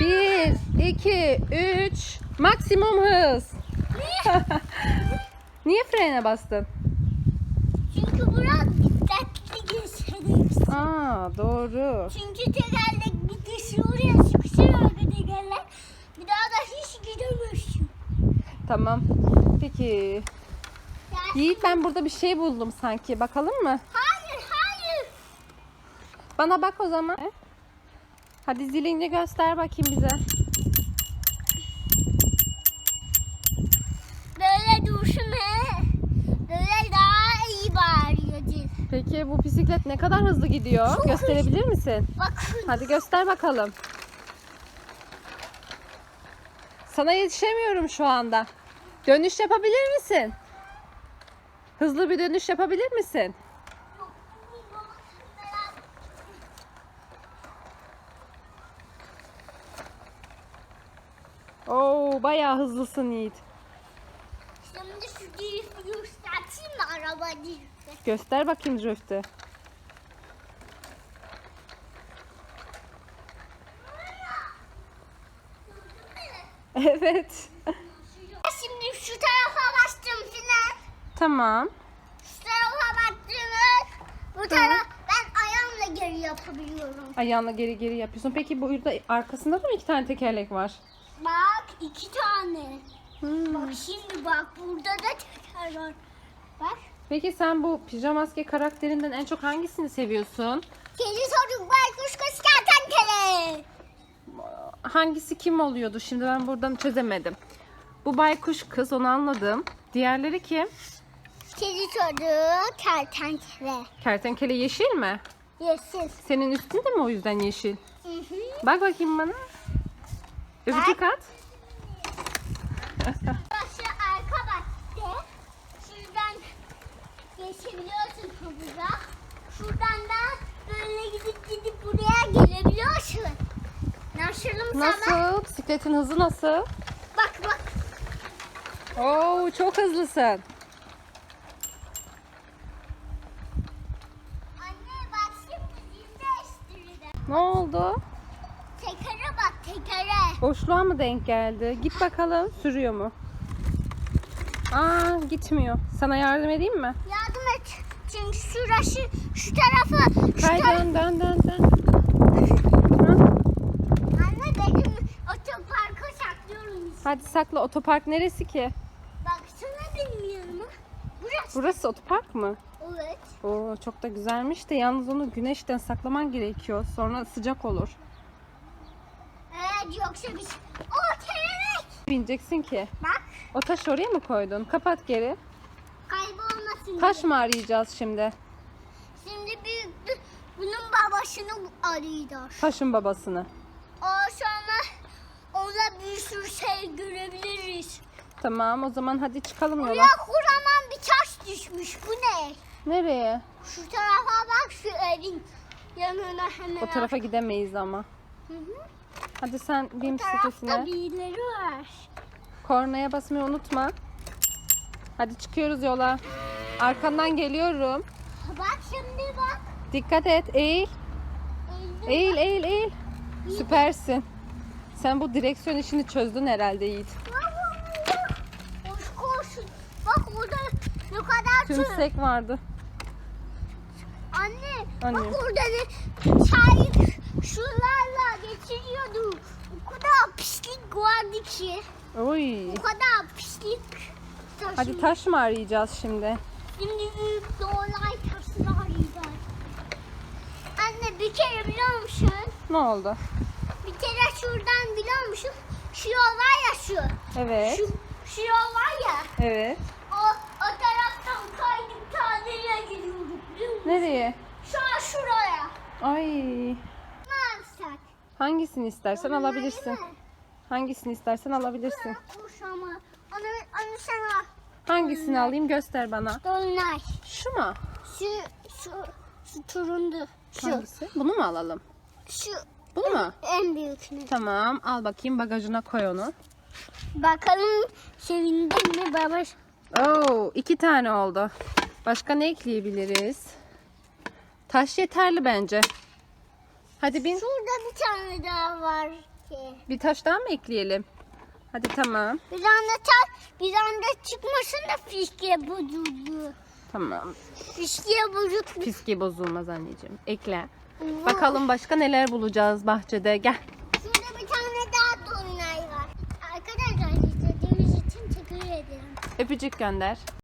Bir, iki, üç. Maksimum hız. Niye frene bastın? Çünkü biraz dikkatli geçeriz. Aa doğru. Çünkü tekerlek bir de şuraya sıkışıyor tekerlek. Bir daha da hiç gidemezsin. Tamam. Peki. Yiğit ben burada bir şey buldum sanki. Bakalım mı? Hayır hayır. Bana bak o zaman. Hadi zilini göster bakayım bize. Böyle dursun he. Böyle daha iyi bağırıyor dil. Peki bu bisiklet ne kadar hızlı gidiyor? Çok Gösterebilir misin? Bakın. Hadi göster bakalım. Sana yetişemiyorum şu anda. Dönüş yapabilir misin? Hızlı bir dönüş yapabilir misin? Oo, bayağı hızlısın Yiğit. Şimdi şu drift göstereyim mi araba drifti? Göster bakayım drift'i. Evet. Şimdi şu tarafa bastım Sinan. Tamam. Şu tarafa bastım. Bu taraf ben ayağımla geri yapabiliyorum. Ayağınla geri geri yapıyorsun. Peki burada arkasında da mı iki tane tekerlek var? Bak iki tane. Hmm. Bak şimdi bak burada da teker var. Bak. Peki sen bu pijama maske karakterinden en çok hangisini seviyorsun? Kedi çocuk baykuş kuş kertenkele. Hangisi kim oluyordu? Şimdi ben buradan çözemedim. Bu baykuş kız onu anladım. Diğerleri kim? Kedi çocuğu kertenkele. Kertenkele yeşil mi? Yeşil. Senin üstünde mi o yüzden yeşil? Hı hı. Bak bakayım bana. Öpücük at. Şuradan da böyle gidip gidip buraya gelebiliyorsun. Sana? Nasıl? Bisikletin hızı nasıl? Bak bak. Oo çok hızlısın. Anne bak şimdi zil değiştirdim. Ne oldu? Tekere bak tekere. Boşluğa mı denk geldi? Git bakalım sürüyor mu? Aa gitmiyor. Sana yardım edeyim mi? Yardım et. Çünkü şurası şu tarafı. Şu Kay tarafı. dön dön dön dön. Hı? Anne benim otoparka saklıyorum. Hadi sakla otopark neresi ki? Baksana benim yanıma. Burası. Burası otopark mı? Evet. Oo çok da güzelmiş de yalnız onu güneşten saklaman gerekiyor. Sonra sıcak olur. Evet yoksa biz... O kelebek. Bineceksin ki. Bak O taş oraya mı koydun? Kapat geri. Taş diye. mı arayacağız şimdi? Şimdi büyük bunun babasını arayacağız. Taşın babasını. O sonra ona bir sürü şey görebiliriz. Tamam o zaman hadi çıkalım yola. Buraya kocaman bir taş düşmüş. Bu ne? Nereye? Şu tarafa bak şu evin yanına hemen. O tarafa gidemeyiz ama. Hı hı. Hadi sen bin Bu tarafta bisikletine. birileri var. Kornaya basmayı unutma. Hadi çıkıyoruz yola. Arkandan geliyorum. Bak şimdi bak. Dikkat et. Eğil. Eğildim. Eğil eğil eğil. Süpersin. Sen bu direksiyon işini çözdün herhalde Yiğit. Koş koş. Bak orada ne kadar tüm. Tümsek vardı. Anne, Anne. bak orada ne çay şularla geçiriyordu. O kadar pislik vardı ki. Oy. O kadar pislik. Taşı. Hadi taş mı arayacağız şimdi? Şimdi büyük doğalay taşını arayacağız. Anne bir kere biliyor musun? Ne oldu? Bir kere şuradan biliyor musun? Şu yol var ya şu. Evet. Şu, şu yol var ya. Evet. O, o taraftan kaydık ta nereye gidiyorduk biliyor musun? Nereye? Şu an şuraya. Ay. Hangisini istersen Dolunay alabilirsin. mi? Hangisini istersen alabilirsin. Kuş Onu, onu sana. Hangisini alayım göster bana. Dolunay. Şu mu? Şu, şu, şu turundu. Şu, Hangisi? Bunu mu alalım? şu Bunu mu? en büyük ne? Tamam al bakayım bagajına koy onu. Bakalım sevindin mi baba? Oo iki tane oldu. Başka ne ekleyebiliriz? Taş yeterli bence. Hadi bin. Şurada bir tane daha var. Şey. Bir taş daha mı ekleyelim? Hadi tamam. Bir anda çal, bir anda çıkmasın da fiske bozuldu. Tamam. Fiske bozuldu. Fiske bozulmaz anneciğim. Ekle. Bakalım başka neler bulacağız bahçede. Gel. Şurada bir tane daha dolunay var. Arkadaşlar izlediğiniz için teşekkür ederim. Öpücük gönder.